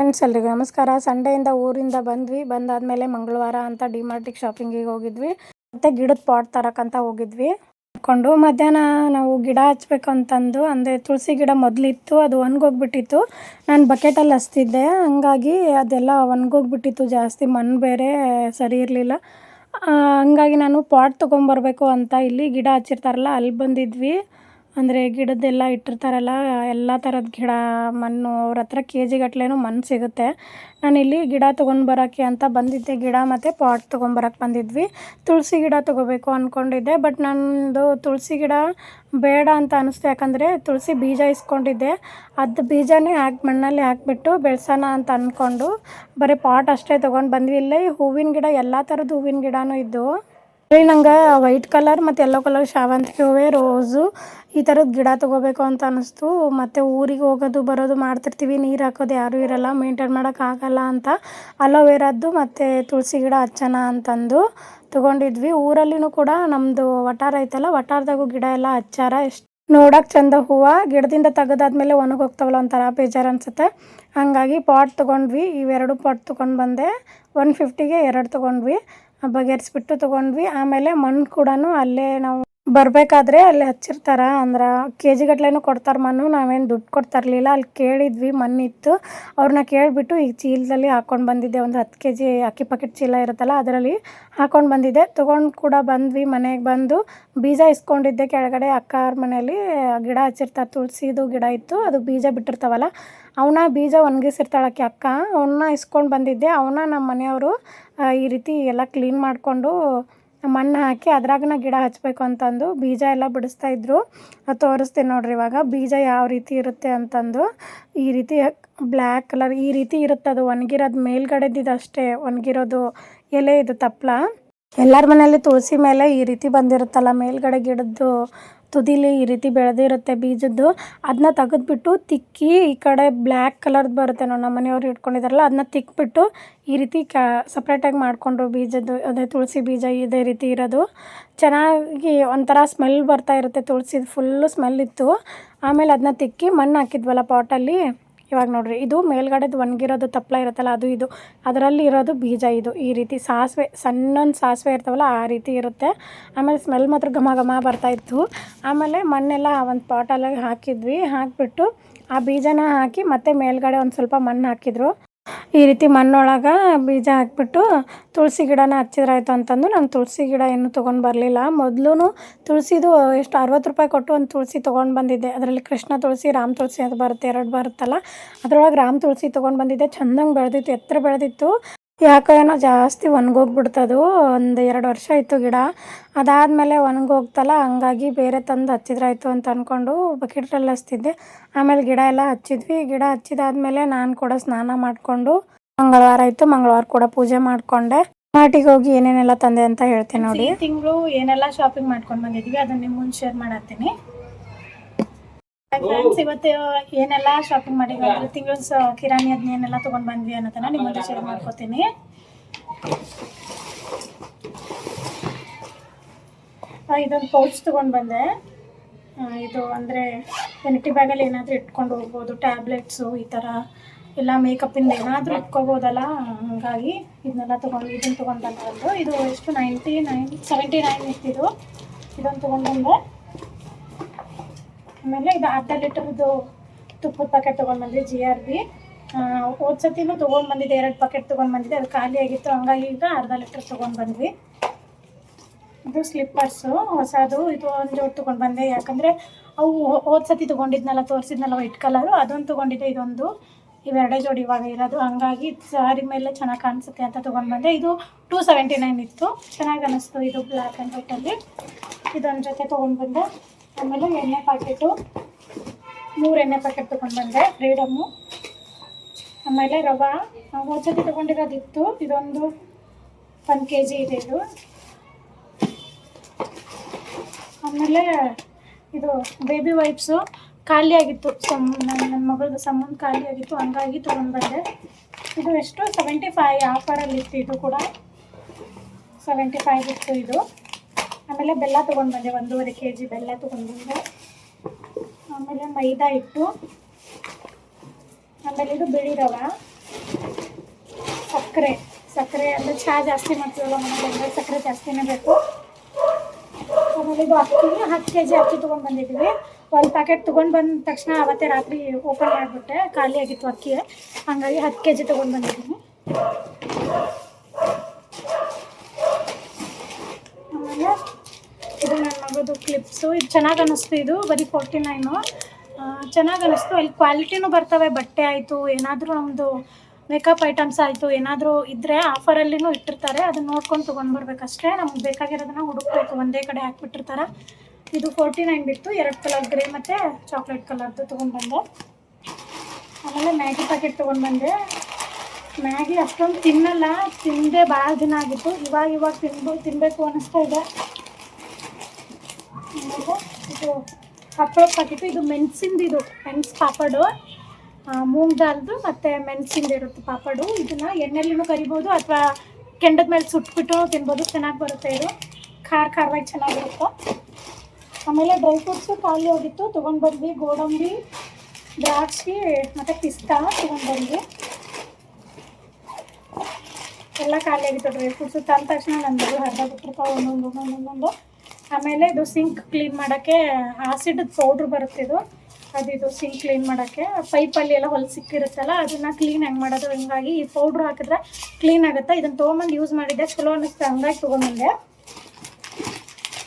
Friends ಎಲ್ರಿಗೂ ನಮಸ್ಕಾರ. ಸಂಡೆಯಿಂದ ಊರಿಂದ ಬಂದ್ವಿ. ಬಂದಾದ್ಮೇಲೆ ಮಂಗಳವಾರ ಅಂತ ಡಿಮಾರ್ಟಿಗೆ ಶಾಪಿಂಗಿಗೆ ಹೋಗಿದ್ವಿ. ಮತ್ತೆ ಗಿಡದ ಪಾಟ್ ತರಕಂತ ಹೋಗಿದ್ವಿ. ಕೊಂಡು ಮಧ್ಯಾಹ್ನ ನಾವು ಗಿಡ ಹಚ್ಬೇಕು ಅಂತಂದು, ಅಂದರೆ ತುಳಸಿ ಗಿಡ ಮೊದಲಿತ್ತು, ಅದು ಒಣಗೋಗ್ಬಿಟ್ಟಿತ್ತು. ನಾನು ಬಕೆಟಲ್ಲಿ ಹಚ್ತಿದ್ದೆ. ಹಂಗಾಗಿ ಅದೆಲ್ಲ ಒಣಗೋಗ್ಬಿಟ್ಟಿತ್ತು. ಜಾಸ್ತಿ ಮಣ್ಣು ಬೇರೆ ಸರಿ ಇರಲಿಲ್ಲ. ಹಂಗಾಗಿ ನಾನು ಪಾಟ್ ತೊಗೊಂಬರ್ಬೇಕು ಅಂತ ಇಲ್ಲಿ ಗಿಡ ಹಚ್ಚಿರ್ತಾರಲ್ಲ, ಅಲ್ಲಿ ಬಂದಿದ್ವಿ. ಅಂದರೆ ಗಿಡದ್ದೆಲ್ಲ ಇಟ್ಟಿರ್ತಾರಲ್ಲ, ಎಲ್ಲ ಥರದ ಗಿಡ, ಮಣ್ಣು ಅವ್ರ ಹತ್ರ ಕೆ ಜಿಗಟ್ಲೆನೂ ಮಣ್ಣು ಸಿಗುತ್ತೆ. ನಾನಿಲ್ಲಿ ಗಿಡ ತೊಗೊಂಡು ಬರೋಕ್ಕೆ ಅಂತ ಬಂದಿದ್ದೆ, ಗಿಡ ಮತ್ತು ಪಾಟ್ ತೊಗೊಂಬರಕ್ಕೆ ಬಂದಿದ್ವಿ. ತುಳಸಿ ಗಿಡ ತೊಗೋಬೇಕು ಅಂದ್ಕೊಂಡಿದ್ದೆ ಬಟ್ ನಂದು ತುಳಸಿ ಗಿಡ ಬೇಡ ಅಂತ ಅನ್ನಿಸ್ತು ಯಾಕಂದರೆ ತುಳಸಿ ಬೀಜ ಇಸ್ಕೊಂಡಿದ್ದೆ. ಅದು ಬೀಜನೇ ಹಾಕಿ, ಮಣ್ಣಲ್ಲಿ ಹಾಕಿಬಿಟ್ಟು ಬೆಳೆಸೋಣ ಅಂತ ಅಂದ್ಕೊಂಡು ಬರೀ ಪಾಟ್ ಅಷ್ಟೇ ತೊಗೊಂಡು ಬಂದ್ವಿ. ಇಲ್ಲೇ ಹೂವಿನ ಗಿಡ, ಎಲ್ಲ ಥರದ ಹೂವಿನ ಗಿಡವೂ ಇದ್ದವು ಇಲ್ಲಿ ನಂಗೆ ವೈಟ್ ಕಲರ್ ಮತ್ತು ಎಲ್ಲೋ ಕಲರ್ ಶಾವಂತಿಗೆ ಹೂವೇ ರೋಸು ಈ ಥರದ್ದು ಗಿಡ ತೊಗೋಬೇಕು ಅಂತ ಅನ್ನಿಸ್ತು ಮತ್ತು ಊರಿಗೆ ಹೋಗೋದು, ಬರೋದು ಮಾಡ್ತಿರ್ತೀವಿ. ನೀರು ಹಾಕೋದು ಯಾರೂ ಇರಲ್ಲ. ಮೇಂಟೈನ್ ಮಾಡೋಕ್ಕಾಗಲ್ಲ ಅಂತ ಅಲೋವೆರಾದ್ದು ಮತ್ತು ತುಳಸಿ ಗಿಡ ಹಚ್ಚೋಣ ಅಂತಂದು ತೊಗೊಂಡಿದ್ವಿ. ಊರಲ್ಲಿನೂ ಕೂಡ ನಮ್ಮದು ವಟಾರ ಐತಲ್ಲ, ವಟಾರದಾಗೂ ಗಿಡ ಎಲ್ಲ ಹಚ್ಚಾರ. ಎಷ್ಟು ನೋಡೋಕೆ ಚಂದ ಹೂವು. ಗಿಡದಿಂದ ತೆಗೆದಾದ್ಮೇಲೆ ಒಣಗೋಗ್ತಾವಲ್ಲ ಒಂಥರ ಬೇಜಾರು ಅನಿಸುತ್ತೆ. ಹಾಗಾಗಿ ಪಾಟ್ ತೊಗೊಂಡ್ವಿ. ಇವೆರಡು ಪಾಟ್ ತೊಗೊಂಡು ಬಂದೆ. ಒನ್ ಫಿಫ್ಟಿಗೆ ಎರಡು ತೊಗೊಂಡ್ವಿ. ಬಗೆಹರಿಸ್ಬಿಟ್ಟು ತೊಗೊಂಡ್ವಿ. ಆಮೇಲೆ ಮಣ್ಣು ಕೂಡ ಅಲ್ಲೇ ನಾವು ಬರಬೇಕಾದ್ರೆ ಅಲ್ಲಿ ಹಚ್ಚಿರ್ತಾರೆ. ಅಂದ್ರೆ ಕೆ ಜಿಗಟ್ಲೆನೂ ಕೊಡ್ತಾರೆ ಮಣ್ಣು ನಾವೇನು ದುಡ್ಡು ಕೊಡ್ತಾ ಇರಲಿಲ್ಲ ಅಲ್ಲಿ ಕೇಳಿದ್ವಿ ಮಣ್ಣಿತ್ತು ಅವ್ರನ್ನ ಕೇಳಿಬಿಟ್ಟು ಈ ಚೀಲದಲ್ಲಿ ಹಾಕ್ಕೊಂಡು ಬಂದಿದ್ದೆ. ಒಂದು ಹತ್ತು ಕೆ ಜಿ ಅಕ್ಕಿ ಪಾಕೆಟ್ ಚೀಲ ಇರುತ್ತಲ್ಲ, ಅದರಲ್ಲಿ ಹಾಕ್ಕೊಂಡು ಬಂದಿದ್ದೆ. ತೊಗೊಂಡು ಕೂಡ ಬಂದ್ವಿ ಮನೆಗೆ ಬಂದು. ಬೀಜ ಇಸ್ಕೊಂಡಿದ್ದೆ ಕೆಳಗಡೆ ಅಕ್ಕ ಅವ್ರ ಮನೆಯಲ್ಲಿ ಗಿಡ ಹಚ್ಚಿರ್ತಾರೆ, ತುಳಸಿದು ಗಿಡ ಇತ್ತು. ಅದು ಬೀಜ ಬಿಟ್ಟಿರ್ತಾವಲ್ಲ ಅವನ್ನ ಬೀಜ ಒಣಗಿಸಿರ್ತಾಳಕ್ಕೆ ಅಕ್ಕ ಅವನ್ನ ಇಸ್ಕೊಂಡು ಬಂದಿದ್ದೆ. ಅವನ್ನ ನಮ್ಮ ಮನೆಯವರು ಈ ರೀತಿ ಎಲ್ಲ ಕ್ಲೀನ್ ಮಾಡಿಕೊಂಡು ಮಣ್ಣು ಹಾಕಿ ಅದ್ರಾಗನ ಗಿಡ ಹಚ್ಚಬೇಕು ಅಂತಂದು ಬೀಜ ಎಲ್ಲ ಬಿಡಿಸ್ತಾಯಿದ್ರು ತೋರಿಸ್ತೀನಿ ನೋಡ್ರಿ ಇವಾಗ. ಬೀಜ ಯಾವ ರೀತಿ ಇರುತ್ತೆ ಅಂತಂದು ಈ ರೀತಿ ಬ್ಲ್ಯಾಕ್ ಕಲರ್ ಈ ರೀತಿ ಇರುತ್ತೆ ಅದು. ಒಣಗಿರೋದು ಮೇಲ್ಗಡೆದಿದ್ದು ಅಷ್ಟೇ. ಒಣಗಿರೋದು ಎಲೆ ಇದು ತಪ್ಪಲ ಎಲ್ಲರ ಮನೇಲಿ ತುಳಸಿ ಮೇಲೆ ಈ ರೀತಿ ಬಂದಿರುತ್ತಲ್ಲ ಮೇಲ್ಗಡೆ ಗಿಡದ್ದು. ತುದಿಲಿ ಈ ರೀತಿ ಬೆಳೆದಿರುತ್ತೆ ಬೀಜದ್ದು. ಅದನ್ನ ತೆಗೆದ್ಬಿಟ್ಟು ತಿಕ್ಕಿ ಈ ಕಡೆ ಬ್ಲ್ಯಾಕ್ ಕಲರ್ದು ಬರುತ್ತೆ ನೋಡಿ ನಮ್ಮ ಮನೆಯವ್ರು ಇಟ್ಕೊಂಡಿದ್ದಾರಲ್ಲ ಅದನ್ನ ತಿಕ್ಬಿಟ್ಟು ಈ ರೀತಿ ಕ ಸಪ್ರೇಟಾಗಿ ಮಾಡಿಕೊಂಡ್ರು ಬೀಜದ್ದು, ಅದೇ ತುಳಸಿ ಬೀಜ ಇದೇ ರೀತಿ ಇರೋದು. ಚೆನ್ನಾಗಿ ಒಂಥರ ಸ್ಮೆಲ್ ಬರ್ತಾ ಇರುತ್ತೆ ತುಳಸಿದು ಫುಲ್ಲು ಸ್ಮೆಲ್ ಇತ್ತು. ಆಮೇಲೆ ಅದನ್ನ ತಿಕ್ಕಿ ಮಣ್ಣು ಹಾಕಿದ್ವಲ್ಲ ಪಾಟಲ್ಲಿ ಇವಾಗ ನೋಡಿರಿ, ಇದು ಮೇಲ್ಗಡೆದು ಒಣಗಿರೋದು ತಪ್ಪಲ ಇರುತ್ತಲ್ಲ, ಅದು ಇದು. ಅದರಲ್ಲಿ ಇರೋದು ಬೀಜ ಇದು, ಈ ರೀತಿ ಸಾಸಿವೆ, ಸಣ್ಣೊಂದು ಸಾಸಿವೆ ಇರ್ತಾವಲ್ಲ, ಆ ರೀತಿ ಇರುತ್ತೆ. ಆಮೇಲೆ ಸ್ಮೆಲ್ ಮಾತ್ರ ಘಮ ಘಮ ಬರ್ತಾಯಿತ್ತು ಆಮೇಲೆ ಮಣ್ಣೆಲ್ಲ ಒಂದು ಪಾಟಲ್ಲಿ ಹಾಕಿದ್ವಿ, ಹಾಕಿಬಿಟ್ಟು ಆ ಬೀಜನ ಹಾಕಿ ಮತ್ತೆ ಮೇಲ್ಗಡೆ ಒಂದು ಸ್ವಲ್ಪ ಮಣ್ಣು ಹಾಕಿದ್ರು. ಈ ರೀತಿ ಮಣ್ಣೊಳಗೆ ಬೀಜ ಹಾಕಿಬಿಟ್ಟು ತುಳಸಿ ಗಿಡನ ಹಚ್ಚಿದ್ರಾಯ್ತು ಅಂತಂದು ನಾನು ತುಳಸಿ ಗಿಡ ಏನು ತೊಗೊಂಡು ಬರಲಿಲ್ಲ. ಮೊದಲು ತುಳಸಿದು ಎಷ್ಟು ಅರವತ್ತು ರೂಪಾಯಿ ಕೊಟ್ಟು ಒಂದು ತುಳಸಿ ತೊಗೊಂಡು ಬಂದಿದ್ದೆ. ಅದರಲ್ಲಿ ಕೃಷ್ಣ ತುಳಸಿ, ರಾಮ ತುಳಸಿ ಅದು ಬರುತ್ತೆ, ಎರಡು ಬರುತ್ತಲ್ಲ. ಅದರೊಳಗೆ ರಾಮ ತುಳಸಿ ತೊಗೊಂಡು ಬಂದಿದ್ದೆ. ಚೆಂದಂಗೆ ಬೆಳೆದಿತ್ತು, ಎತ್ತರ ಬೆಳೆದಿತ್ತು. ಯಾಕೋ ಏನೋ ಜಾಸ್ತಿ ಒಣಗೋಗ್ಬಿಡ್ತದು ಒಂದು ಎರಡು ವರ್ಷ ಆಯಿತು ಗಿಡ. ಅದಾದಮೇಲೆ ಒಣಗೋಗ್ತಲ್ಲ ಹಂಗಾಗಿ ಬೇರೆ ತಂದು ಹಚ್ಚಿದ್ರಾಯ್ತು ಅಂತ ಅಂದ್ಕೊಂಡು ಬಕೆಟ್ರಲ್ಲಿ ಹಚ್ತಿದ್ದೆ. ಆಮೇಲೆ ಗಿಡ ಎಲ್ಲ ಹಚ್ಚಿದ್ವಿ. ಗಿಡ ಹಚ್ಚಿದಾದ್ಮೇಲೆ ನಾನು ಕೂಡ ಸ್ನಾನ ಮಾಡಿಕೊಂಡು ಮಂಗಳವಾರ ಆಯಿತು. ಮಂಗಳವಾರ ಕೂಡ ಪೂಜೆ ಮಾಡಿಕೊಂಡೆ. ಮಾರ್ಟಿಗೆ ಹೋಗಿ ಏನೇನೆಲ್ಲ ತಂದೆ ಅಂತ ಹೇಳ್ತೀನಿ ನೋಡಿ. ತಿಂಗಳು ಏನೆಲ್ಲ ಶಾಪಿಂಗ್ ಮಾಡ್ಕೊಂಡು ಬಂದಿದ್ವಿ. ಅದನ್ನ ನಿಮ್ಮ ಮುಂದೆ ಶೇರ್ ಮಾಡತ್ತೀನಿ. ಫ್ರೆಂಡ್ಸ್ ಇವತ್ತು ಏನೆಲ್ಲ ಶಾಪಿಂಗ್ ಮಾಡಿದ್ವಿ ಅಂದ್ರೆ ತಿಂಗಳ ಕಿರಾಣಿ ಅದನ್ನ ಏನೆಲ್ಲ ತೊಗೊಂಡು ಬಂದ್ವಿ ಅನ್ನೋದನ್ನ ನಿಮ್ಮ ಮುಂದೆ ಶೇರ್ ಮಾಡ್ಕೋತೀನಿ ಇದೊಂದು ಪೌಚ್ ತಗೊಂಡ್ ಬಂದೆ. ಇದು ಅಂದ್ರೆ ಅಂದರೆ ವೆನಿಟಿ ಬ್ಯಾಗಲ್ಲಿ ಏನಾದ್ರೂ ಇಟ್ಕೊಂಡು ಹೋಗ್ಬೋದು ಟ್ಯಾಬ್ಲೆಟ್ಸ್ ಈ ತರ ಎಲ್ಲ ಮೇಕಪ್ಪಿಂದ ಏನಾದ್ರೂ ಇಟ್ಕೋಬೋದಲ್ಲ, ಹಾಗಾಗಿ ಇದನ್ನೆಲ್ಲ ತೊಗೊಂಡು ಇದನ್ನ ತಗೊಂಡ್ ಬಂದು. ಇದು ಎಷ್ಟು ನೈಂಟಿ ನೈನ್ ಸೆವೆಂಟಿ ನೈನ್ ಇತ್ತಿದು ಇದೊಂದು ತಗೊಂಡ್ ಬಂದೆ. ಆಮೇಲೆ ಇದು ಅರ್ಧ ಲೀಟರ್ದು ತುಪ್ಪದ ಪ್ಯಾಕೆಟ್ ತೊಗೊಂಡು ಜಿ ಆರ್ ಬಿ ಹೋದ ಸತಿನೂ ತೊಗೊಂಡು ಬಂದಿದ್ದೆ ಎರಡು ಪ್ಯಾಕೆಟ್ ತೊಗೊಂಡು ಬಂದಿದ್ದೆ ಅದು ಖಾಲಿ ಆಗಿತ್ತು, ಹಂಗಾಗಿ ಈಗ ಅರ್ಧ ಲೀಟರ್ ತೊಗೊಂಡು ಬಂದ್ವಿ. ಇದು ಸ್ಲಿಪ್ಪರ್ಸು ಹೊಸದು, ಇದು ಒಂದು ಜೋಡಿ ತೊಗೊಂಡು ಬಂದೆ, ಯಾಕಂದರೆ ಅವು ಹೋದ ಸತಿ ತೊಗೊಂಡಿದ್ನಲ್ಲ, ತೋರಿಸಿದ್ನಲ್ಲ ವೈಟ್ ಕಲರು ಅದೊಂದು ತೊಗೊಂಡಿದ್ದೆ, ಇದೊಂದು. ಇವೆರಡೇ ಜೋಡಿ ಇವಾಗ ಇರೋದು, ಹಂಗಾಗಿ ಸಾರಿ ಮೇಲೆ ಚೆನ್ನಾಗಿ ಕಾಣಿಸುತ್ತೆ ಅಂತ ತೊಗೊಂಡು ಬಂದೆ. ಇದು ಟೂ ಸೆವೆಂಟಿ ನೈನ್ ಇತ್ತು, ಚೆನ್ನಾಗಿ ಅನ್ನಿಸ್ತು ಇದು ಬ್ಲ್ಯಾಕ್ ಆ್ಯಂಡ್ ವೈಟಲ್ಲಿ ಇದೊಂದು ಜೊತೆ ತೊಗೊಂಡು ಬಂದೆ. ಆಮೇಲೆ ಎಣ್ಣೆ ಪ್ಯಾಕೆಟು ಮೂರು ಎಣ್ಣೆ ಪ್ಯಾಕೆಟ್ ತೊಗೊಂಡು ಬಂದೆ ಫ್ರೀಡಮ್ಮು ಆಮೇಲೆ ರವೆ ಹೋದ ಸತಿ ತೊಗೊಂಡಿರೋದಿತ್ತು ಇದೊಂದು ಒನ್ ಕೆ ಜಿ ಇದೆ ಇದು. ಆಮೇಲೆ ಇದು ಬೇಬಿ ವೈಪ್ಸು ಖಾಲಿಯಾಗಿತ್ತು ಸಮ್ ನನ್ನ ನನ್ನ ಮಗಳದ್ದು ಸಂಬಂಧ ಖಾಲಿ ಆಗಿತ್ತು, ಹಂಗಾಗಿ ತೊಗೊಂಡು ಬಂದೆ. ಇದು ಎಷ್ಟು? ಸೆವೆಂಟಿ ಫೈ ಆಫರಲ್ಲಿ ಇತ್ತು, ಇದು ಕೂಡ. ಸೆವೆಂಟಿ ಫೈವ್ ಇತ್ತು ಇದು. ಆಮೇಲೆ ಬೆಲ್ಲ ತೊಗೊಂಡು ಬಂದೆ, ಒಂದೂವರೆ ಕೆ ಜಿ ಬೆಲ್ಲ ತೊಗೊಂಡು ಬಂದೆ. ಆಮೇಲೆ ಮೈದಾ ಹಿಟ್ಟು, ಆಮೇಲೆ ಇದು ಬಿಳಿ ರವೆ, ಸಕ್ಕರೆ. ಸಕ್ಕರೆ ಅಂದರೆ ಚಹಾ ಜಾಸ್ತಿ ಮಾಡ್ತೀವಲ್ಲ ಮನೇಲಿ ಸಕ್ಕರೆ ಜಾಸ್ತಿನೇ ಬೇಕು. ಆಮೇಲೆ ಇದು ಅಕ್ಕಿ, ಹತ್ತು ಕೆ ಜಿ ಅಕ್ಕಿ ತೊಗೊಂಡು ಬಂದಿದ್ದೀವಿ. ಒಂದು ಪ್ಯಾಕೆಟ್ ತೊಗೊಂಡು ಬಂದ ತಕ್ಷಣ ಅವತ್ತೇ ರಾತ್ರಿ ಓಪನ್ ಮಾಡಿಬಿಟ್ಟೆ, ಖಾಲಿ ಆಗಿತ್ತು ಅಕ್ಕಿ ಹಾಗಾಗಿ ಹತ್ತು ಕೆ ಜಿ ತೊಗೊಂಡು ಬಂದಿದ್ದೀನಿ ಆಮೇಲೆ ಮಗದು ಕ್ಲಿಪ್ಸು ಇದು ಚೆನ್ನಾಗಿ ಅನ್ನಿಸ್ತು ಇದು, ಬರೀ ಫೋರ್ಟಿ ನೈನು ಚೆನ್ನಾಗಿ ಅನ್ನಿಸ್ತು ಅಲ್ಲಿ ಕ್ವಾಲಿಟಿನೂ ಬರ್ತವೆ, ಬಟ್ಟೆ ಆಯಿತು, ಏನಾದರೂ ನಮ್ಮದು ಮೇಕಪ್ ಐಟಮ್ಸ್ ಆಯಿತು, ಏನಾದರೂ ಇದ್ದರೆ ಆಫರಲ್ಲಿನೂ ಇಟ್ಟಿರ್ತಾರೆ. ಅದನ್ನ ನೋಡ್ಕೊಂಡು ತೊಗೊಂಡು ಬರ್ಬೇಕಷ್ಟೇ ನಮ್ಗೆ ಬೇಕಾಗಿರೋದನ್ನ ಹುಡುಕ್ಬೇಕು. ಒಂದೇ ಕಡೆ ಹಾಕ್ಬಿಟ್ಟಿರ್ತಾರೆ. ಇದು ಫೋರ್ಟಿ ನೈನ್ ಬಿತ್ತು. ಎರಡು ಕಲರ್ ಗ್ರೇ ಮತ್ತು ಚಾಕ್ಲೇಟ್ ಕಲರ್ದು ತೊಗೊಂಡ್ಬಂದೆ ಆಮೇಲೆ ಮ್ಯಾಗಿ ಪ್ಯಾಕೆಟ್ ತೊಗೊಂಡು ಬಂದೆ. ಮ್ಯಾಗಿ ಅಷ್ಟೊಂದು ತಿನ್ನಲ್ಲ. ತಿಂದೇ ಭಾಳ ದಿನ ಆಗಿತ್ತು. ಇವಾಗ ಇವಾಗ ತಿನ್ಬೋ ತಿನ್ನಬೇಕು ಅನ್ನಿಸ್ತಾ ಇದೆ. ಇದು ಪ್ಯಾಕೆಟು ಇದು ಮೆಣಸಿಂದು, ಇದು ಮೆಣಸು ಪಾಪಡು. ಮೂಂಗ್ ದಾಲ್ದು ಮತ್ತು ಮೆಣಸಿಂದು ಇರುತ್ತೆ ಪಾಪಡು. ಇದನ್ನು ಎಣ್ಣೆಲಿನೂ ಕರಿಬೋದು ಅಥವಾ ಕೆಂಡದ ಮೇಲೆ ಸುಟ್ಬಿಟ್ಟು ತಿನ್ಬೋದು. ಚೆನ್ನಾಗಿ ಬರುತ್ತೆ ಇದು. ಖಾರ ಖಾರವಾಗಿ ಚೆನ್ನಾಗಿರುತ್ತೆ. ಆಮೇಲೆ ಡ್ರೈ ಫ್ರೂಟ್ಸು ಖಾಲಿ ಹೋಗಿತ್ತು. ತೊಗೊಂಡು ಬಂದ್ವಿ ಗೋಡಂಬಿ, ದ್ರಾಕ್ಷಿ, ಮತ್ತು ಪಿಸ್ತಾ ತೊಗೊಂಡು ಬಂದ್ವಿ ಎಲ್ಲ ಖಾಲಿ ಆಗಿತ್ತು ಡ್ರೈ ಫ್ರೂಟ್ಸು. ತಂದ ತಕ್ಷಣ ನಂದು ಅರ್ಧ ಬಿಟ್ಟಿರ್ತಾವೆ ಒಂದೊಂದು ಒಂದೊಂದು ಒಂದೊಂದು. ಆಮೇಲೆ ಇದು ಸಿಂಕ್ ಕ್ಲೀನ್ ಮಾಡೋಕ್ಕೆ ಆಸಿಡ್ ಪೌಡ್ರ್ ಬರುತ್ತೆ ಇದು. ಅದು ಇದು ಸಿಂಕ್ ಕ್ಲೀನ್ ಮಾಡೋಕ್ಕೆ. ಪೈಪಲ್ಲಿ ಎಲ್ಲ ಹೊಲ ಸಿಕ್ಕಿರುತ್ತಲ್ಲ, ಅದನ್ನು ಕ್ಲೀನ್ ಹೆಂಗೆ ಮಾಡೋದು. ಹಿಂಗಾಗಿ ಈ ಪೌಡ್ರ್ ಹಾಕಿದ್ರೆ ಕ್ಲೀನ್ ಆಗುತ್ತೆ. ಇದನ್ನು ತೊಗೊಂಬಂದು ಯೂಸ್ ಮಾಡಿದ್ದೆ. ಚಲೋ ಅನ್ನಿಸ್ತು ಹಂಗಾಗಿ ತೊಗೊಂಬಂದೆ.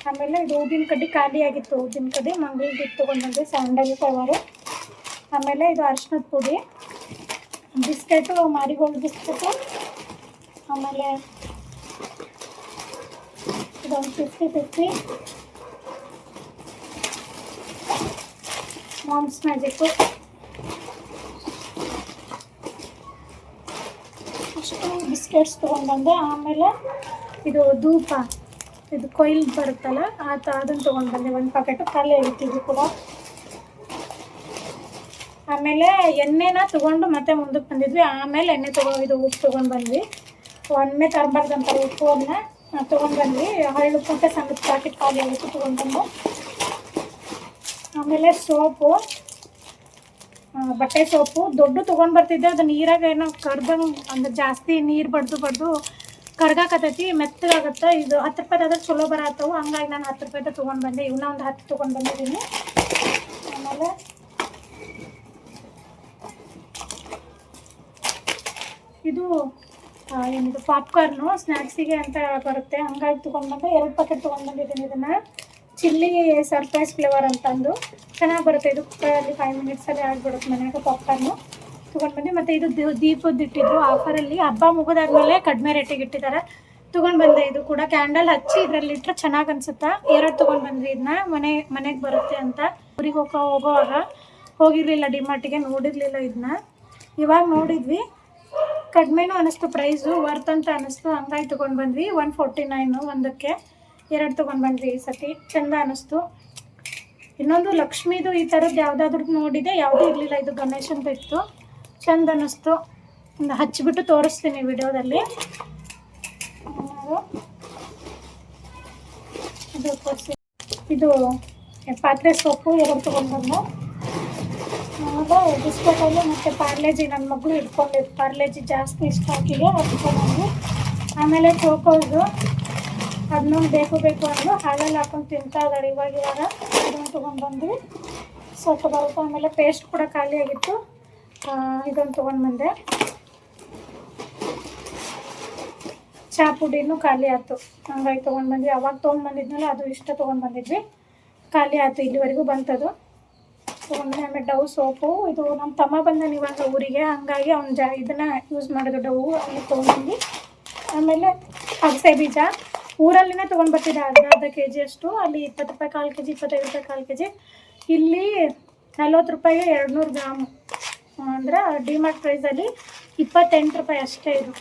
ಆಮೇಲೆ ಇದು ಊದಿನ ಕಡ್ಡಿ ಖಾಲಿ ಆಗಿತ್ತು. ಊದಿನ ಕಡ್ಡಿ, ಮಂಗಳೂರು ತೊಗೊಂಡ್ಬಂದೆ ಸ್ಯಾಂಡಲ್ ಫ್ಲವರು ಆಮೇಲೆ ಇದು ಅರ್ಶಿನದ ಪುಡಿ. Biscuit, Marigold biscuit. ಆಮೇಲೆ ಇದೊಂದು ಫಿಫ್ಟಿ ಫಿಫ್ಟಿ ಮಾಮ್ಸ್ ಮ್ಯಾಜಿಕ್ಕು ಅಷ್ಟು ಬಿಸ್ಕೆಟ್ಸ್ ತೊಗೊಂಡ್ಬಂದೆ ಆಮೇಲೆ ಇದು ಧೂಪ, ಇದು ಕೊಯ್ಲು ಬರುತ್ತಲ್ಲ, ಆ ತ, ಅದನ್ನು ತೊಗೊಂಡು ಬಂದೆ. ಒಂದು ಪ್ಯಾಕೆಟು ಖಾಲಿ ಆಗಿತ್ತು ಕೂಡ. ಆಮೇಲೆ ಎಣ್ಣೆನ ತೊಗೊಂಡು ಮತ್ತೆ ಮುಂದಕ್ಕೆ ಬಂದಿದ್ವಿ. ಆಮೇಲೆ ಎಣ್ಣೆ ತಗೊಂಡು ಇದು ಉಪ್ಪು ತೊಗೊಂಡು ಬಂದ್ವಿ. ಒಮ್ಮೆ ತರಬಾರ್ದಂತಾರೆ ಉಪ್ಪು ಅದನ್ನ ತೊಗೊಂಡು ಹರಳು ಹಳ್ಳು ಉಪ್ಪು ಅಂತ ಸಣ್ಣ ಪ್ಯಾಕೆಟ್ ಖಾಲಿ ಆಗಿತ್ತು ತೊಗೊಂಡ್ಬಂದು ಆಮೇಲೆ ಸೋಪು ಬಟ್ಟೆ ಸೋಪು. ದೊಡ್ಡ ತೊಗೊಂಡು ಬರ್ತಿದ್ದೆ, ಅದು ನೀರಾಗ ಏನೋ ಕರ್ದಂಗೆ ಅಂದ್ರೆ ಜಾಸ್ತಿ ನೀರು ಬಡ್ದು ಬಡ್ದು ಕರ್ಗಾಕತ್ತೈತಿ, ಮೆತ್ತಗಾಗತ್ತೆ. ಇದು ಹತ್ತು ರೂಪಾಯಿ ಆದ್ರೆ ಚಲೋ ಬರತ್ತವು ಹಂಗಾಗಿ ನಾನು ಹತ್ತು ರೂಪಾಯ್ದು ತೊಗೊಂಡು ಬಂದೆ. ಇವನ್ನ ಒಂದು ಹತ್ತು ತೊಗೊಂಡು ಬಂದಿದ್ದೀನಿ. ಆಮೇಲೆ ಇದು ಏನಿದು ಪಾಪ್ಕಾರ್ನು ಸ್ನ್ಯಾಕ್ಸಿಗೆ ಅಂತ ಬರುತ್ತೆ. ಹಂಗಾಗಿ ತೊಗೊಂಡು ಬಂದೆ, ಎರಡು ಪ್ಯಾಕೆಟ್ ತೊಗೊಂಡು ಬಂದಿದ್ದೀನಿ ಇದನ್ನು. ಚಿಲ್ಲಿ ಸರ್ಪ್ರೈಸ್ ಫ್ಲೇವರ್ ಅಂತಂದು. ಚೆನ್ನಾಗಿ ಬರುತ್ತೆ ಇದು. ಕುಕ್ಕರಲ್ಲಿ ಫೈವ್ ಮಿನಿಟ್ಸಲ್ಲಿ ಆಗಿಬಿಡುತ್ತೆ ಮನೆಯಾಗ ಪಾಪ್ಕಾರ್ನು ತೊಗೊಂಡು ಬಂದೆ, ಮತ್ತು ಇದು ದೀಪದ್ದು ಇಟ್ಟಿದ್ರು. ಆಫರಲ್ಲಿ ಹಬ್ಬ ಮುಗಿದಾದ್ಮೇಲೆ ಕಡಿಮೆ ರೇಟಿಗೆ ಇಟ್ಟಿದ್ದಾರೆ. ತೊಗೊಂಡು ಬಂದೆ ಇದು ಕೂಡ. ಕ್ಯಾಂಡಲ್ ಹಚ್ಚಿ ಇದರಲ್ಲಿ ಇಟ್ಟರೆ ಚೆನ್ನಾಗಿ ಅನ್ಸುತ್ತಾ? ಎರಡು ತೊಗೊಂಡು ಬಂದ್ವಿ ಇದನ್ನ. ಮನೆ, ಮನೆಗೆ ಬರುತ್ತೆ ಅಂತ. ಊರಿಗೆ ಹೋಗೋ, ಹೋಗೋವಾಗ ಹೋಗಿರಲಿಲ್ಲ ಡಿಮಾರ್ಟಿಗೆ ನೋಡಿರಲಿಲ್ಲ ಇದನ್ನ. ಇವಾಗ ನೋಡಿದ್ವಿ. ಕಡಿಮೆನೂ ಅನ್ನಿಸ್ತು ಪ್ರೈಸು ವರ್ತ್ ಅಂತ ಅನ್ನಿಸ್ತು ಹಂಗಾಗಿ ತೊಗೊಂಡು ಬಂದ್ವಿ. ಒನ್ ಫೋರ್ಟಿ ನೈನು ಒಂದಕ್ಕೆ. ಎರಡು ತೊಗೊಂಡು ಬಂದ್ವಿ ಈ ಸತಿ ಚೆಂದ ಅನ್ನಿಸ್ತು ಇನ್ನೊಂದು ಲಕ್ಷ್ಮೀದು ಈ ಥರದ್ದು ಯಾವುದಾದ್ರೂ ನೋಡಿದೆ. ಯಾವುದೂ ಇರಲಿಲ್ಲ. ಇದು ಗಣೇಶಂದು ಇತ್ತು. ಚೆಂದ ಅನ್ನಿಸ್ತು ಒಂದು ಹಚ್ಚಿಬಿಟ್ಟು ತೋರಿಸ್ತೀನಿ ವಿಡಿಯೋದಲ್ಲಿ. ಇದು ಇದು ಪಾತ್ರೆ ಸೋಪು ಎರಡು ತೊಗೊಂಡು ಬಂದೆ ಆಮೇಲೆ ಬಿಸ್ಕೆಟಲ್ಲಿ ಮತ್ತು ಪಾರ್ಲೇಜಿ ನನ್ನ ಮಗಳು ಇಟ್ಕೊಂಡಿದ್ದು ಪಾರ್ಲೇಜಿ ಜಾಸ್ತಿ ಇಷ್ಟ ಆಗಿದೆ ಅದಕ್ಕೆ ಆಮೇಲೆ ಚೋಕೋದು. ಅದನ್ನೊಂದು ಬೇಕು ಬೇಕು ಅಂದು ಹಾಲಲ್ಲಿ ಹಾಕೊಂಡು ತಿಂತಾ ಇದ್ದಾಳೆ ಇವಾಗ ಇವಾಗ ಅದನ್ನು ತೊಗೊಂಡು ಬಂದ್ವಿ. ಸ್ವಲ್ಪ ಬರುತ್ತೆ ಆಮೇಲೆ ಪೇಸ್ಟ್ ಕೂಡ ಖಾಲಿ ಆಗಿತ್ತು. ಆ, ಇದನ್ನು ತೊಗೊಂಡು ಬಂದೆ. ಚಹಾ ಪುಡಿನೂ ಖಾಲಿ ಆಯಿತು. ಹಂಗಾಗಿ ತೊಗೊಂಡು ಬಂದ್ವಿ. ಅವಾಗ ತೊಗೊಂಡು ಬಂದಿದ್ನಲ್ಲ ಅದು ಇಷ್ಟ ತೊಗೊಂಡು ಬಂದಿದ್ವಿ. ಖಾಲಿ ಆಯಿತು. ಇಲ್ಲಿವರೆಗೂ ಬಂತದು. ಆಮೇಲೆ ಡವ್ ಸೋಪು. ಇದು ನಮ್ಮ ತಮ್ಮ ಬಂದಾನ ಇವಾಗ ಊರಿಗೆ. ಹಂಗಾಗಿ ಅವ್ನು ಜಾ ಇದನ್ನು ಯೂಸ್ ಮಾಡೋದು ಡವ್ ಅಲ್ಲಿ ತೊಗೊಂಡು ಆಮೇಲೆ ಅಗಸೆ ಬೀಜ. ಊರಲ್ಲಿನೇ ತೊಗೊಂಡು ಬರ್ತಿದ್ದೆ ಅರ್ಧ ಅರ್ಧ ಕೆ ಜಿಯಷ್ಟು ಅಲ್ಲಿ ಇಪ್ಪತ್ತು ರೂಪಾಯಿ ಕಾಲು ಕೆ ಜಿ ಇಪ್ಪತ್ತೈದು ರೂಪಾಯಿ ಕಾಲು ಕೆ ಜಿ ಇಲ್ಲಿ ನಲ್ವತ್ತು ರೂಪಾಯಿಗೆ ಎರಡು ನೂರು ಗ್ರಾಮು. ಅಂದ್ರೆ ಡಿಮಾರ್ಟ್ ಪ್ರೈಸಲ್ಲಿ ಇಪ್ಪತ್ತೆಂಟು ರೂಪಾಯಿ ಅಷ್ಟೇ ಇದು.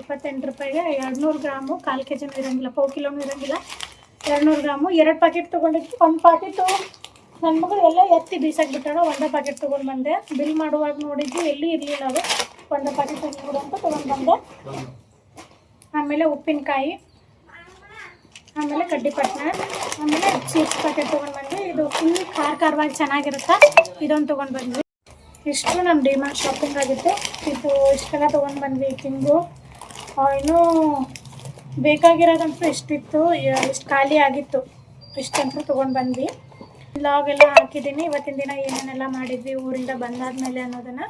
ಇಪ್ಪತ್ತೆಂಟು ರೂಪಾಯಿಗೆ ಎರಡು ನೂರು ಗ್ರಾಮು ಕಾಲು ಕೆ ಜಿನೂ ಇರೋಂಗಿಲ್ಲ. ಪಾವು ಕಿಲೋನೂ ಇರೋಂಗಿಲ್ಲ. ಎರಡು ನೂರು ಗ್ರಾಮು. ಎರಡು ಪ್ಯಾಕೆಟ್ ತೊಗೊಂಡಿದ್ದು ಒಂದು ಪ್ಯಾಕೆಟು ನನ್ನ ಮಗಳು ಎಲ್ಲ ಎತ್ತಿ ಬಿಸಾಕ ಬಿಟ್ಟಾಳ ಒಂದೇ ಪ್ಯಾಕೆಟ್ ತೊಗೊಂಡು ಬಂದೆ. ಬಿಲ್ ಮಾಡುವಾಗ ನೋಡಿದ್ದು ಎಲ್ಲಿ ಇರಲಿಲ್ಲ ಅದು. ಒಂದೇ ಪ್ಯಾಕೆಟ್ ತೊಗೊಂಡು ಅಂತ ತೊಗೊಂಡು ಬಂದೆ. ಆಮೇಲೆ ಉಪ್ಪಿನಕಾಯಿ, ಆಮೇಲೆ ಕಡ್ಡಿಪಟ್ನ ಆಮೇಲೆ ಚೀಸ್ ಪ್ಯಾಕೆಟ್ ತೊಗೊಂಡು ಬಂದ್ವಿ. ಇದು ಫುಲ್ ಖಾರ ಖಾರವಾಗಿ ಚೆನ್ನಾಗಿರುತ್ತೆ? ಇದೊಂದು ತೊಗೊಂಡು ಬಂದ್ವಿ. ಇಷ್ಟು ನಮ್ಮ ಡಿಮಾರ್ಟ್ ಶಾಪಿಂಗ್ ಆಗಿತ್ತು. ಇದು ಇಷ್ಟೆಲ್ಲ ತೊಗೊಂಡು ಬಂದ್ವಿ ತಿಂಗು ಇನ್ನೂ ಬೇಕಾಗಿರೋದಂತೂ ಇಷ್ಟಿತ್ತು. ಇಷ್ಟು ಖಾಲಿ ಆಗಿತ್ತು. ಇಷ್ಟಂತೂ ತೊಗೊಂಡು ಬಂದ್ವಿ. ಬ್ಲಾಗ್ ಎಲ್ಲ ಹಾಕಿದ್ದೀನಿ. ಇವತ್ತಿನ ದಿನ ಏನೇನೆಲ್ಲ ಮಾಡಿದ್ವಿ, ಊರಿಂದ ಬಂದಾದ್ಮೇಲೆ ಅನ್ನೋದನ್ನು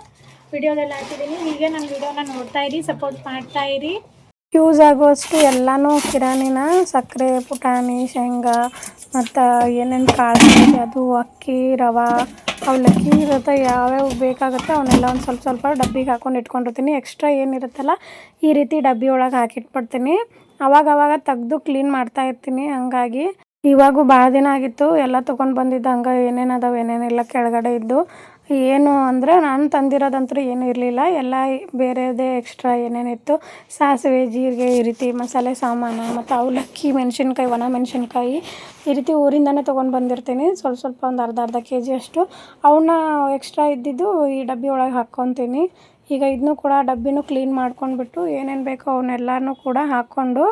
ವಿಡಿಯೋದೆಲ್ಲ ಹಾಕಿದ್ದೀನಿ. ಹೀಗೆ ನನ್ನ ವಿಡಿಯೋನ ನೋಡ್ತಾ ಇರಿ ಸಪೋರ್ಟ್ ಮಾಡ್ತಾ ಇರಿ. ಯೂಸ್ ಆಗುವಷ್ಟು ಎಲ್ಲನೂ ಕಿರಾಣಿನ, ಸಕ್ಕರೆ, ಪುಟಾಣಿ, ಶೇಂಗಾ, ಮತ್ತು ಏನೇನು ಕಾಳು ಅದು ಅಕ್ಕಿ, ರವೆ, ಅವಲಕ್ಕಿ ಇರುತ್ತೆ ಯಾವ್ಯಾವ ಬೇಕಾಗುತ್ತೆ ಅವನ್ನೆಲ್ಲ ಒಂದು ಸ್ವಲ್ಪ ಸ್ವಲ್ಪ ಡಬ್ಬಿಗೆ ಹಾಕೊಂಡು ಇಟ್ಕೊಂಡಿರ್ತೀನಿ. ಎಕ್ಸ್ಟ್ರಾ ಏನಿರುತ್ತಲ್ಲ, ಈ ರೀತಿ ಡಬ್ಬಿ ಒಳಗೆ ಹಾಕಿಟ್ಬಿಡ್ತೀನಿ. ಅವಾಗ ಅವಾಗ ತೆಗ್ದು ಕ್ಲೀನ್ ಮಾಡ್ತಾ ಇರ್ತೀನಿ, ಹಂಗಾಗಿ. ಇವಾಗೂ ಭಾಳ ದಿನ ಆಗಿತ್ತು, ಎಲ್ಲ ತೊಗೊಂಡು ಬಂದಿದ್ದ ಹಂಗೆ ಏನೇನು ಅದಾವೆ ಏನೇನಿಲ್ಲ ಕೆಳಗಡೆ ಇದ್ದು. ಏನು ಅಂದರೆ ನಾನು ತಂದಿರೋದಂತೂ ಏನೂ ಇರಲಿಲ್ಲ, ಎಲ್ಲ ಬೇರೆದೇ ಎಕ್ಸ್ಟ್ರಾ ಏನೇನಿತ್ತು ಸಾಸಿವೆ, ಜೀರಿಗೆ, ಈ ರೀತಿ ಮಸಾಲೆ, ಸಾಮಾನು, ಮತ್ತು ಅವಲಕ್ಕಿ, ಮೆಣಸಿನ್ಕಾಯಿ, ಒಣ ಮೆಣಸಿನ್ಕಾಯಿ ಈ ರೀತಿ ಊರಿಂದನೇ ತೊಗೊಂಡು ಬಂದಿರ್ತೀನಿ. ಸ್ವಲ್ಪ ಸ್ವಲ್ಪ ಒಂದು ಅರ್ಧ ಅರ್ಧ ಕೆ ಜಿಯಷ್ಟು ಅವನ್ನ ಎಕ್ಸ್ಟ್ರಾ ಇದ್ದಿದ್ದು ಈ ಡಬ್ಬಿ ಒಳಗೆ ಹಾಕ್ಕೊತೀನಿ ಈಗ ಇದನ್ನೂ ಕೂಡ ಡಬ್ಬಿನೂ ಕ್ಲೀನ್ ಮಾಡ್ಕೊಂಡ್ಬಿಟ್ಟು ಏನೇನು ಬೇಕೋ ಅವನ್ನೆಲ್ಲನೂ ಕೂಡ ಹಾಕ್ಕೊಂಡು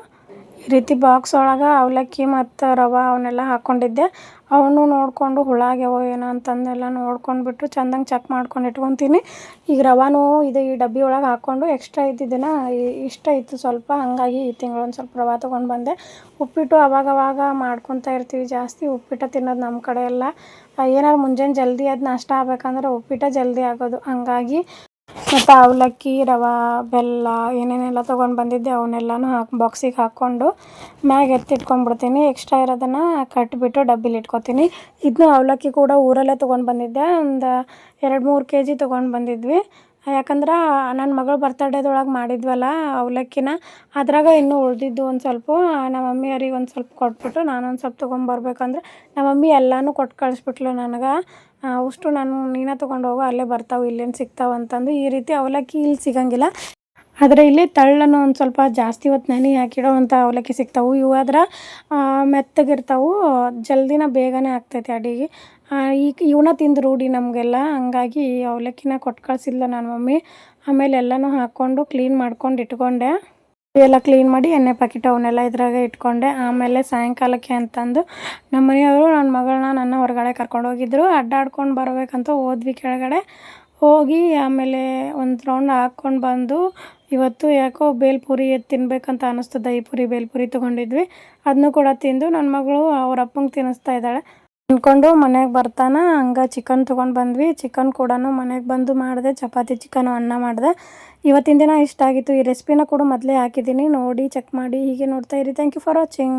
ಈ ರೀತಿ ಬಾಕ್ಸ್ ಒಳಗೆ ಅವಲಕ್ಕಿ ಮತ್ತು ರವೆ ಅವನ್ನೆಲ್ಲ ಹಾಕ್ಕೊಂಡಿದ್ದೆ ಅವನು ನೋಡಿಕೊಂಡು ಹುಳ ಆಗ್ಯಾವೋ ಏನೋ ಅಂತಂದೆಲ್ಲ ನೋಡ್ಕೊಂಡ್ಬಿಟ್ಟು ಚಂದಂಗೆ ಚೆಕ್ ಮಾಡ್ಕೊಂಡು ಇಟ್ಕೊತೀನಿ. ಈಗ ರವಾನೂ ಇದು ಈ ಡಬ್ಬಿ ಒಳಗೆ ಹಾಕ್ಕೊಂಡು ಎಕ್ಸ್ಟ್ರಾ ಇದ್ದಿದ್ದನ್ನು ಇಷ್ಟ ಇತ್ತು ಸ್ವಲ್ಪ. ಹಾಗಾಗಿ ಈ ತಿಂಗಳು ಒಂದು ಸ್ವಲ್ಪ ರವೆ ತೊಗೊಂಡು ಬಂದೆ. ಉಪ್ಪಿಟ್ಟು ಅವಾಗವಾಗ ಮಾಡ್ಕೊತಾ ಇರ್ತೀವಿ ಜಾಸ್ತಿ. ಉಪ್ಪಿಟ್ಟು ತಿನ್ನೋದು ನಮ್ಮ ಕಡೆ ಎಲ್ಲ. ಏನಾರು ಮುಂಜಾನೆ ಜಲ್ದಿ ಅದು ನಾಷ್ಟ ಆಗ್ಬೇಕಂದ್ರೆ ಉಪ್ಪಿಟ್ಟು ಜಲ್ದಿ ಆಗೋದು. ಹಂಗಾಗಿ ಮತ್ತು ಅವಲಕ್ಕಿ, ರವೆ, ಬೆಲ್ಲ ಏನೇನೆಲ್ಲ ತೊಗೊಂಡು ಬಂದಿದ್ದೆ ಅವನ್ನೆಲ್ಲನೂ ಹಾಕಿ ಬಾಕ್ಸಿಗೆ ಹಾಕ್ಕೊಂಡು ಮ್ಯಾಗ ಎತ್ತಿಟ್ಕೊಂಡ್ಬಿಡ್ತೀನಿ ಎಕ್ಸ್ಟ್ರಾ ಇರೋದನ್ನು ಕಟ್ಟಿಬಿಟ್ಟು ಡಬ್ಬಿಲಿ ಇಟ್ಕೊತೀನಿ. ಇದನ್ನು ಅವಲಕ್ಕಿ ಕೂಡ ಊರಲ್ಲೇ ತೊಗೊಂಡು ಬಂದಿದ್ದೆ. ಒಂದು ಎರಡು ಮೂರು ಕೆ ಜಿ ತೊಗೊಂಡು ಬಂದಿದ್ವಿ. ಯಾಕಂದ್ರೆ ನನ್ನ ಮಗಳ ಬರ್ತಡೇದೊಳಗೆ ಮಾಡಿದ್ವಲ್ಲ ಅವಲಕ್ಕಿನ, ಅದ್ರಾಗ ಇನ್ನೂ ಉಳಿದಿದ್ದು ಒಂದು ಸ್ವಲ್ಪ. ನಮ್ಮ ಮಮ್ಮಿಯವ್ರಿಗೆ ಒಂದು ಸ್ವಲ್ಪ ಕೊಟ್ಬಿಟ್ಟು ನಾನು ಒಂದು ಸ್ವಲ್ಪ ತೊಗೊಂಬರ್ಬೇಕಂದ್ರೆ ನಮ್ಮ ಮಮ್ಮಿ ಎಲ್ಲನೂ ಕೊಟ್ಟು ಕಳಿಸ್ಬಿಟ್ಲು ನನಗೆ. ಅಷ್ಟು ನಾನು ನೀನೇ ತೊಗೊಂಡು ಹೋಗೋ, ಅಲ್ಲೇ ಬರ್ತಾವೆ, ಇಲ್ಲೇನು ಸಿಗ್ತಾವೆ ಅಂತಂದು ಈ ರೀತಿ ಅವಲಕ್ಕಿ ಇಲ್ಲಿ ಸಿಗಂಗಿಲ್ಲ. ಆದರೆ ಇಲ್ಲಿ ತಳ್ಳನ್ನು ಒಂದು ಸ್ವಲ್ಪ ಜಾಸ್ತಿ ಹೊತ್ತು ನೆನೆ ಹಾಕಿಡೋವಂಥ ಅವಲಕ್ಕಿ ಸಿಗ್ತಾವೆ. ಇವು ಆದ್ರೆ ಮೆತ್ತಗಿರ್ತಾವೆ, ಜಲ್ದಿನ ಬೇಗನೆ ಆಗ್ತೈತೆ ಅಡಿಗೆ. ಈಗ ಇವನ್ನ ತಿಂದು ರೂಢಿ ನಮಗೆಲ್ಲ. ಹಂಗಾಗಿ ಅವಲಕ್ಕಿನ ಕೊಟ್ಟು ಕಳಿಸಿದ್ಲು ನನ್ನ ಮಮ್ಮಿ. ಆಮೇಲೆ ಎಲ್ಲನೂ ಹಾಕ್ಕೊಂಡು ಕ್ಲೀನ್ ಮಾಡ್ಕೊಂಡು ಇಟ್ಕೊಂಡೆ. ಎಲ್ಲ ಕ್ಲೀನ್ ಮಾಡಿ ಎಣ್ಣೆ ಪ್ಯಾಕೆಟ್ ಅವನ್ನೆಲ್ಲ ಇದ್ರಾಗ ಇಟ್ಕೊಂಡೆ. ಆಮೇಲೆ ಸಾಯಂಕಾಲಕ್ಕೆ ಅಂತಂದು ನಮ್ಮ ಮನೆಯವರು, ನನ್ನ ಮಗಳನ್ನ ನನ್ನ ಹೊರಗಡೆ ಕರ್ಕೊಂಡು ಹೋಗಿದ್ರು. ಅಡ್ಡಾಡ್ಕೊಂಡು ಬರಬೇಕಂತ ಹೋದ್ವಿ ಕೆಳಗಡೆ. ಹೋಗಿ ಆಮೇಲೆ ಒಂದು ರೌಂಡ್ ಹಾಕ್ಕೊಂಡು ಬಂದು ಇವತ್ತು ಯಾಕೋ ಬೇಲ್ಪುರಿ ತಿನ್ಬೇಕಂತ ಅನ್ನಿಸ್ತು ದಹಿ ಪುರಿ, ಬೇಲ್ಪುರಿ ತೊಗೊಂಡಿದ್ವಿ. ಅದನ್ನು ಕೂಡ ತಿಂದು ನನ್ನ ಮಗಳು ಅವ್ರ ಅಪ್ಪಂಗೆ ತಿನ್ನಿಸ್ತಾ ಇದ್ದಾಳೆ. ಅಂದ್ಕೊಂಡು ಮನೆಗೆ ಬರ್ತಾನೆ, ಹಂಗೆ ಚಿಕನ್ ತೊಗೊಂಡು ಬಂದ್ವಿ. ಚಿಕನ್ ಕೂಡ ಮನೆಗೆ ಬಂದು ಮಾಡಿದೆ, ಚಪಾತಿ ಚಿಕನ್ ಅನ್ನ ಮಾಡಿದೆ. ಇವತ್ತಿನ ದಿನ ಇಷ್ಟ ಆಗಿತ್ತು. ಈ ರೆಸಿಪಿನ ಕೂಡ ಮೊದಲೇ ಹಾಕಿದ್ದೀನಿ. ನೋಡಿ ಚೆಕ್ ಮಾಡಿ. ಹೀಗೆ ನೋಡ್ತಾ ಇರಿ. Thank you for watching